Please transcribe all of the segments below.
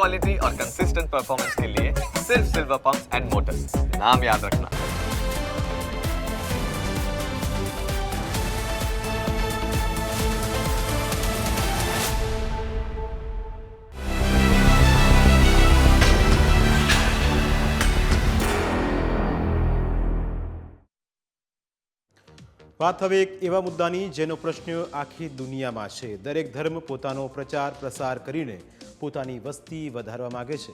Quality और consistent performance के लिए सिर्फ सिल्वर पंप्स एंड मोटर्स नाम याद रखना વાત હવે એક એવા મુદ્દાની જેનો પ્રશ્ન આખી દુનિયામાં છે દરેક ધર્મ પોતાનો પ્રચાર પ્રસાર કરીને પોતાની વસ્તી વધારવા માગે છે.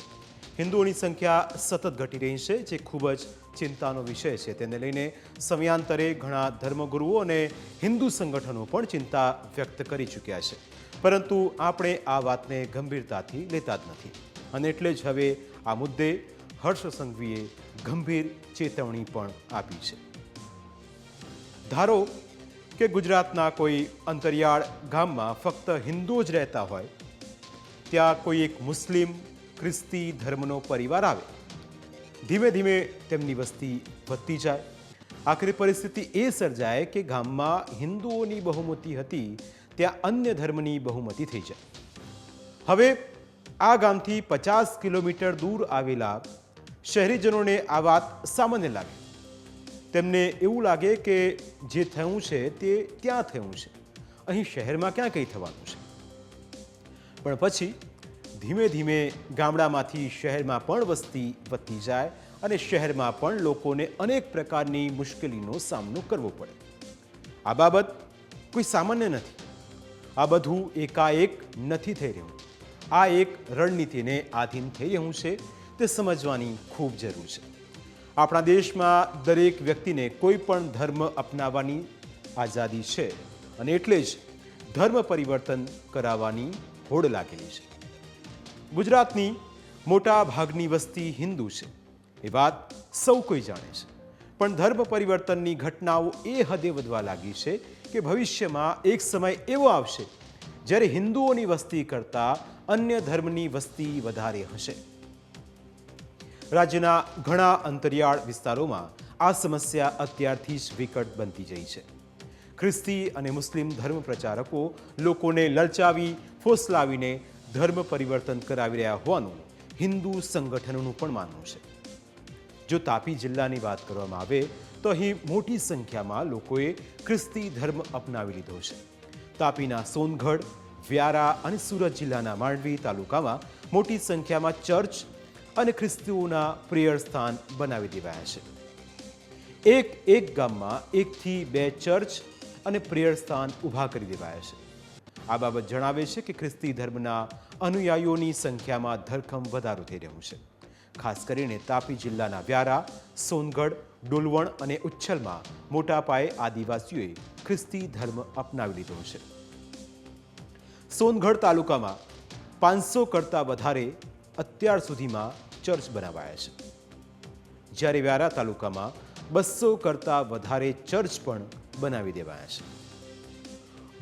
હિન્દુઓની સંખ્યા સતત ઘટી રહી છે, જે ખૂબ જ ચિંતાનો વિષય છે. તેને લઈને સમયાંતરે ઘણા ધર્મગુરુઓ અને હિન્દુ સંગઠનો પણ ચિંતા વ્યક્ત કરી ચૂક્યા છે. પરંતુ આપણે આ વાતને ગંભીરતાથી લેતા જ નથી. અને એટલે જ હવે આ મુદ્દે હર્ષ સંઘવીએ ગંભીર ચેતવણી પણ આપી છે. ધારો કે ગુજરાતના કોઈ અંતરિયાળ ગામમાં ફક્ત હિન્દુઓ જ રહેતા હોય ત્યાં કોઈ એક મુસ્લિમ ખ્રિસ્તી ધર્મનો પરિવાર આવે. ધીમે ધીમે તેમની વસ્તી વધતી જાય. આખરી પરિસ્થિતિ એ સર્જાય કે ગામમાં હિન્દુઓની બહુમતી હતી, ત્યાં અન્ય ધર્મની બહુમતી થઈ જાય. હવે આ ગામથી પચાસ કિલોમીટર દૂર આવેલા શહેરીજનોને આ વાત સામાન્ય લાગે. તેમને એવું લાગે કે જે થયું છે તે ત્યાં થયું છે. અહીં શહેરમાં ક્યાં કંઈ થવાનું છે? પણ પછી ધીમે ધીમે ગામડામાંથી શહેરમાં પણ વસ્તી વધતી જાય અને શહેરમાં પણ લોકોને અનેક પ્રકારની મુશ્કેલીનો સામનો કરવો પડે. આ બાબત કોઈ સામાન્ય નથી. આ બધું એકાએક નથી થઈ રહ્યું. આ એક રણનીતિને આધીન થઈ રહ્યું છે. તે સમજવાની ખૂબ જરૂર છે. આપણા દેશમાં દરેક વ્યક્તિને કોઈ પણ ધર્મ અપનાવવાની આઝાદી છે અને એટલે જ ધર્મ પરિવર્તન કરાવવાની હોડ લાગેલી છે. ગુજરાતની મોટા ભાગની વસ્તી હિન્દુ છે. એ વાત સૌ કોઈ જાણે છે. પણ ધર્મ પરિવર્તનની ઘટનાઓ એ હદે વધવા લાગી છે કે ભવિષ્યમાં એક સમય એવો આવશે જ્યારે હિન્દુઓની વસ્તી કરતાં અન્ય ધર્મની વસ્તી વધારે હશે. રાજ્યના ઘણા અંતરિયાળ વિસ્તારોમાં આ સમસ્યા અત્યારથી જ વિકટ બનતી જઈ છે. ખ્રિસ્તી અને મુસ્લિમ ધર્મ પ્રચારકો લોકોને લલચાવી ફોસલાવીને ધર્મ પરિવર્તન કરાવી રહ્યા હોવાનું હિન્દુ સંગઠનોનું પણ માનવું છે. જો તાપી જિલ્લાની વાત કરવામાં આવે, તો અહીં મોટી સંખ્યામાં લોકોએ ખ્રિસ્તી ધર્મ અપનાવી લીધો છે. તાપીના સોનગઢ, વ્યારા અને સુરત જિલ્લાના માંડવી તાલુકામાં મોટી સંખ્યામાં ચર્ચ અને ખ્રિસ્તીઓના પ્રેયર સ્થાન બનાવી દેવાયા છે. એક એક ગામમાં એકથી બે ચર્ચ અને પ્રેયર સ્થાન ઊભા કરી દેવાયા છે. આ બાબત જણાવે છે કે ખ્રિસ્તી ધર્મના અનુયાયીઓની સંખ્યામાં ધરખમ વધારો થઈ રહ્યો છે. ખાસ કરીને તાપી જિલ્લાના વ્યારા, સોનગઢ, ડોલવણ અને ઉચ્છલમાં મોટા પાયે આદિવાસીઓએ ખ્રિસ્તી ધર્મ અપનાવી લીધો છે. સોનગઢ તાલુકામાં પાંચસો કરતાં વધારે અત્યાર સુધીમાં ચર્ચ બનાવાયા છે. જ્યારે વ્યારા તાલુકામાં બસો કરતાં વધારે ચર્ચ પણ બનાવી દેવાયા છે.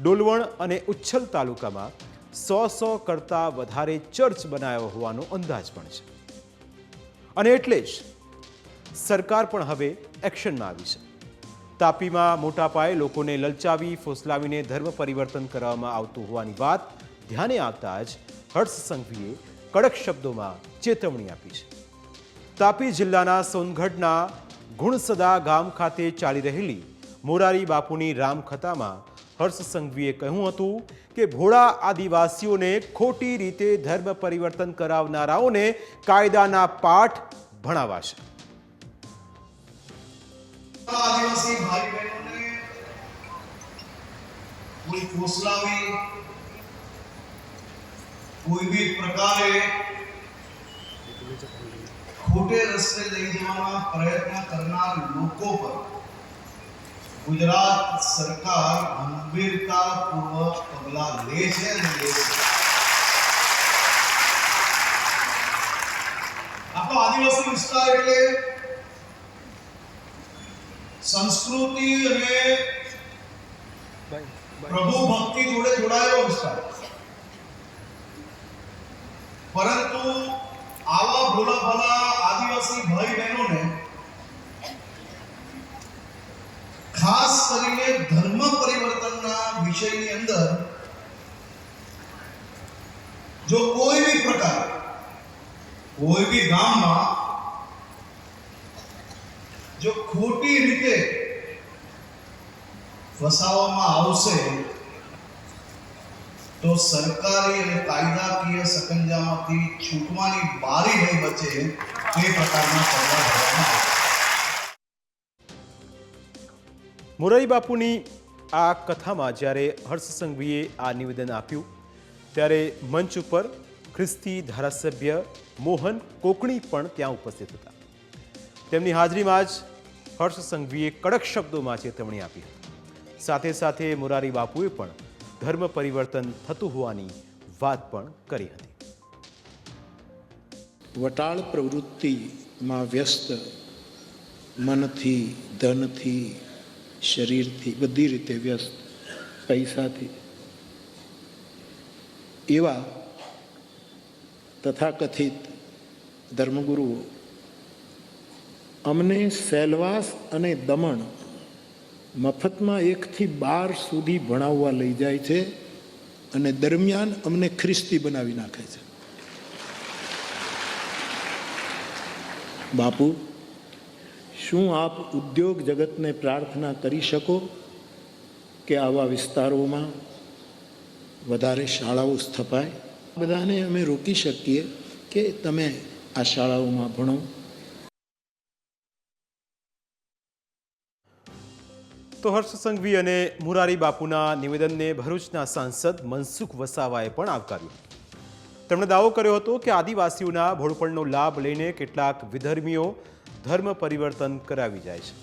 ડોલવણ અને ઉચ્છલ તાલુકામાં સો સો કરતાં વધારે ચર્ચ બનાવ્યો હોવાનો અંદાજ પણ છે. અને એટલે જ સરકાર પણ હવે એક્શનમાં આવી છે. તાપીમાં મોટા પાયે લોકોને લલચાવી, ફોસલાવીને ધર્મ પરિવર્તન કરવામાં આવતું હોવાની વાત ધ્યાને આવતા જ હર્ષ સંઘવીએ કડક શબ્દોમાં ચેતવણી આપી છે. તાપી જિલ્લાના સોનગઢના ગુણસદા ગામ ખાતે ચાલી રહેલી મોરારી બાપુની રામકથામાં હર્ષ સંઘવીએ કહ્યું હતું કે ભોળા આદિવાસીઓને ખોટી રીતે ધર્મ પરિવર્તન કરાવનારાઓને કાયદાના પાઠ ભણાવાશે. કોઈ ફોસલાવી પ્રકારે ખોટે રસ્તે લઈ જવાના પ્રયત્ન કરનાર લોકો પર ગુજરાત સરકાર ગંભીરતાપૂર્વક પગલા લે છે અને આદિવાસી વિસ્તાર એટલે સંસ્કૃતિ અને પ્રભુ ભક્તિ જોડે જોડાયેલો વિસ્તાર. પરંતુ આવા ભોલા ભલા આદિવાસી ભાઈ બહેનોને કરીને ધર્મ પરિવર્તનના વિષયની અંદર જો કોઈ બી પ્રકાર, કોઈ બી ગામમાં જો ખોટી રીતે ફસાવવામાં આવશે, તો સરકારી અને કાયદાકીય સકંજામાંથી છૂટવાની બારી નહીં બચે તે પ્રકારના પગલાં ભરવામાં આવશે. મોરારી બાપુની આ કથામાં જ્યારે હર્ષ સંઘવીએ આ નિવેદન આપ્યું, ત્યારે મંચ ઉપર ખ્રિસ્તી ધારાસભ્ય મોહન કોકણી પણ ત્યાં ઉપસ્થિત હતા. તેમની હાજરીમાં જ હર્ષ સંઘવીએ કડક શબ્દોમાં ચેતવણી આપી હતી. સાથે સાથે મોરારી બાપુએ પણ ધર્મ પરિવર્તન થતું હોવાની વાત પણ કરી હતી. વટાળ પ્રવૃત્તિમાં વ્યસ્ત, મનથી, ધનથી શરીરથી બધી રીતે વ્યસ્ત, પૈસાથી. એવા તથાકથિત ધર્મગુરુઓ. અમને સેલવાસ અને દમણ મફતમાં એકથી બાર સુધી ભણાવવા લઈ જાય છે અને દરમિયાન અમને ખ્રિસ્તી બનાવી નાખે છે. બાપુ શું આપ ઉદ્યોગ જગતને પ્રાર્થના કરી શકો કે આવા વિસ્તારોમાં વધારે શાળાઓ સ્થપાય? બધાને અમે રોકી શકીએ કે તમે આ શાળાઓમાં ભણો. તો હર્ષ સંઘવી અને મુરારી બાપુના નિવેદનને ભરૂચના સાંસદ મનસુખ વસાવાએ પણ આવકાર્યું. તેમણે દાવો કર્યો હતો કે આદિવાસીઓના ભોળપણનો લાભ લઈને કેટલાક વિધર્મીઓ ધર્મ પરિવર્તન કરાવી જાય છે.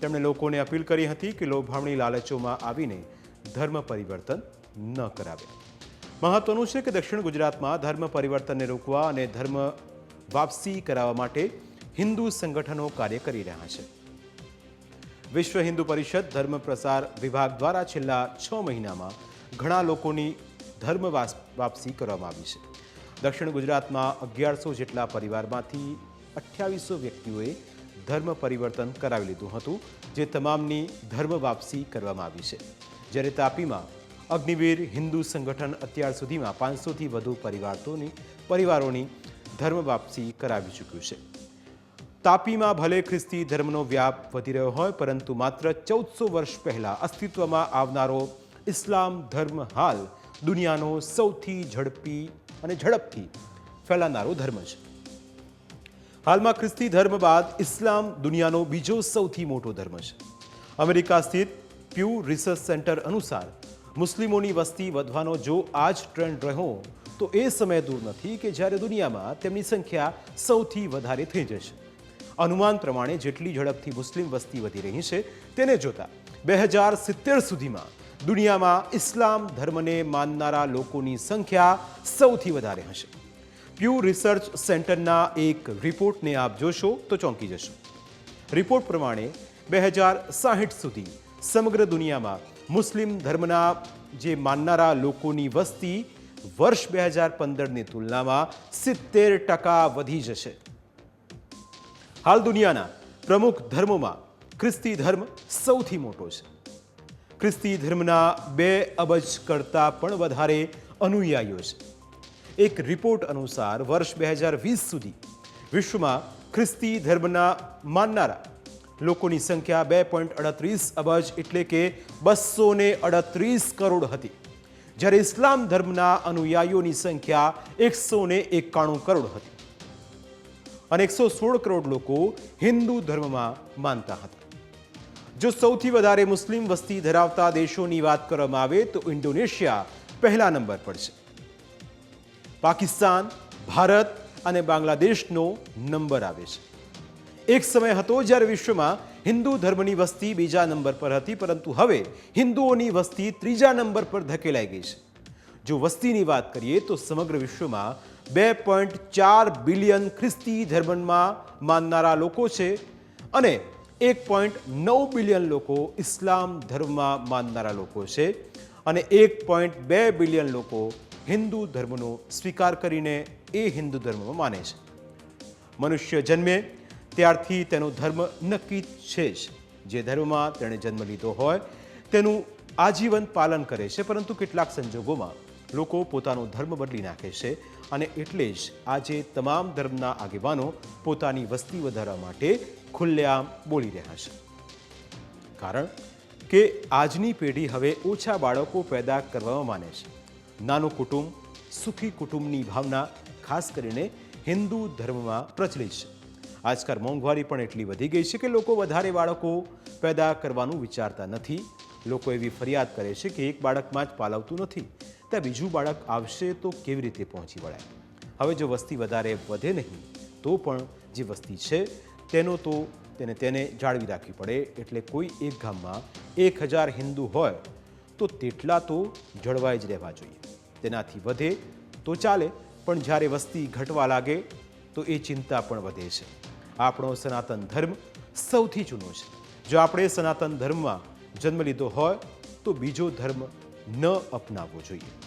તેમણે લોકોને અપીલ કરી હતી કે લોભામણી લાલચોમાં આવીને ધર્મ પરિવર્તન ન કરાવે. મહત્વનું છે કે દક્ષિણ ગુજરાતમાં ધર્મ પરિવર્તનને રોકવા અને ધર્મ વાપસી કરાવવા માટે હિન્દુ સંગઠનો કાર્ય કરી રહ્યા છે. વિશ્વ હિન્દુ પરિષદ ધર્મ પ્રસાર વિભાગ દ્વારા છેલ્લા છ મહિનામાં ઘણા લોકોની ધર્મ વાપસી કરવામાં આવી છે. દક્ષિણ ગુજરાતમાં અગિયારસો જેટલા પરિવારમાંથી અઠ્યાવીસો વ્યક્તિઓએ ધર્મ પરિવર્તન કરાવી લીધું હતું, જે તમામની ધર્મ વાપસી કરવામાં આવી છે. જ્યારે તાપીમાં અગ્નિવીર હિન્દુ સંગઠન અત્યાર સુધીમાં પાંચસોથી વધુ પરિવારોની પરિવારોની ધર્મ વાપસી કરાવી ચૂક્યું છે. તાપીમાં ભલે ખ્રિસ્તી ધર્મનો વ્યાપ વધી રહ્યો હોય, પરંતુ માત્ર ચૌદસો વર્ષ પહેલાં અસ્તિત્વમાં આવનારો ઇસ્લામ ધર્મ હાલ દુનિયાનો સૌથી ઝડપી અને ઝડપથી ફેલાનારો ધર્મ છે. હાલમાં ખ્રિસ્તી ધર્મ બાદ ઇસ્લામ દુનિયાનો બીજો સૌથી મોટો ધર્મ છે. અમેરિકા સ્થિત પ્યુ રિસર્ચ સેન્ટર અનુસાર મુસ્લિમોની વસ્તી વધવાનો જો આ જ ટ્રેન્ડ રહ્યો, તો એ સમય દૂર નથી કે જ્યારે દુનિયામાં તેમની સંખ્યા સૌથી વધારે થઈ જશે. અનુમાન પ્રમાણે જેટલી ઝડપથી મુસ્લિમ વસ્તી વધી રહી છે, તેને જોતા બે હજાર સિત્તેર સુધીમાં દુનિયામાં ઇસ્લામ ધર્મને માનનારા લોકોની સંખ્યા સૌથી વધારે હશે. પ્યુ રિસર્ચ સેન્ટરના એક રિપોર્ટને આપ જોશો તો ચોંકી જશો. રિપોર્ટ પ્રમાણે બે હજાર સાહીઠ સુધી સમગ્ર દુનિયામાં મુસ્લિમ ધર્મના જે માનનારા લોકોની વસ્તી વર્ષ બે હજાર પંદરની તુલનામાં સિત્તેર ટકા વધી જશે. હાલ દુનિયાના પ્રમુખ ધર્મોમાં ખ્રિસ્તી ધર્મ સૌથી મોટો છે. ખ્રિસ્તી ધર્મના બે અબજ કરતાં પણ વધારે અનુયાયીઓ છે. એક રિપોર્ટ અનુસાર વર્ષ બે હજાર વીસ સુધી વિશ્વમાં ખ્રિસ્તી ધર્મના માનનારા લોકોની સંખ્યા બે પોઈન્ટ અડત્રીસ અબજ એટલે કે બસો અડત્રીસ કરોડ હતી. જ્યારે ઇસ્લામ ધર્મના અનુયાયીઓની સંખ્યા એકસો એકાણું કરોડ હતી અને એકસો સોળ કરોડ લોકો હિન્દુ ધર્મમાં માનતા હતા. જો સૌથી વધારે મુસ્લિમ વસ્તી ધરાવતા દેશોની વાત કરવામાં આવે તો ઇન્ડોનેશિયા પહેલા નંબર પર છે. પાકિસ્તાન, ભારત અને બાંગ્લાદેશનો નંબર આવે છે. એક સમય હતો જ્યારે વિશ્વમાં હિન્દુ ધર્મની વસ્તી બીજા નંબર પર હતી, પરંતુ હવે હિન્દુઓની વસ્તી ત્રીજા નંબર પર ધકેલાઈ ગઈ છે. જો વસ્તીની વાત કરીએ તો સમગ્ર વિશ્વમાં બે પોઈન્ટ ચાર બિલિયન ખ્રિસ્તી ધર્મમાં માનનારા લોકો છે અને એક પોઈન્ટ નવ બિલિયન લોકો ઇસ્લામ ધર્મમાં માનનારા લોકો છે અને એક પોઈન્ટ બે બિલિયન લોકો હિન્દુ ધર્મનો સ્વીકાર કરીને એ હિન્દુ ધર્મમાં માને છે. મનુષ્ય જન્મે ત્યારથી તેનો ધર્મ નક્કી છે જ. જે ધર્મમાં તેણે જન્મ લીધો હોય, તેનું આજીવન પાલન કરે છે, પરંતુ કેટલાક સંજોગોમાં લોકો પોતાનો ધર્મ બદલી નાખે છે અને એટલે જ આજે તમામ ધર્મના આગેવાનો પોતાની વસ્તી વધારવા માટે ખુલ્લેઆમ બોલી રહ્યા છે. કારણ કે આજની પેઢી હવે ઓછા બાળકો પેદા કરવામાં માને છે. નાનું કુટુંબ, સુખી કુટુંબની ભાવના ખાસ કરીને હિન્દુ ધર્મમાં પ્રચલિત છે. આજકાલ મોંઘવારી પણ એટલી વધી ગઈ છે કે લોકો વધારે બાળકો પેદા કરવાનું વિચારતા નથી. લોકો એવી ફરિયાદ કરે છે કે એક બાળકમાં જ પાલવતું નથી. ત્યાં બીજું બાળક આવશે તો કેવી રીતે પહોંચી વળાય? હવે જો વસ્તી વધારે વધે નહીં, તો પણ જે વસ્તી છે તેનો તો તેને તેને જાળવી રાખવી પડે. એટલે કોઈ એક ગામમાં એક હજાર હિન્દુ હોય તો તેટલા તો જળવાઈ જ રહેવા જોઈએ. તેનાથી વધે તો ચાલે, પણ જ્યારે વસ્તી ઘટવા લાગે, તો એ ચિંતા પણ વધે છે. આપણો સનાતન ધર્મ સૌથી જૂનો છે. જો આપણે સનાતન ધર્મમાં જન્મ લીધો હોય, તો બીજો ધર્મ ન અપનાવવો જોઈએ.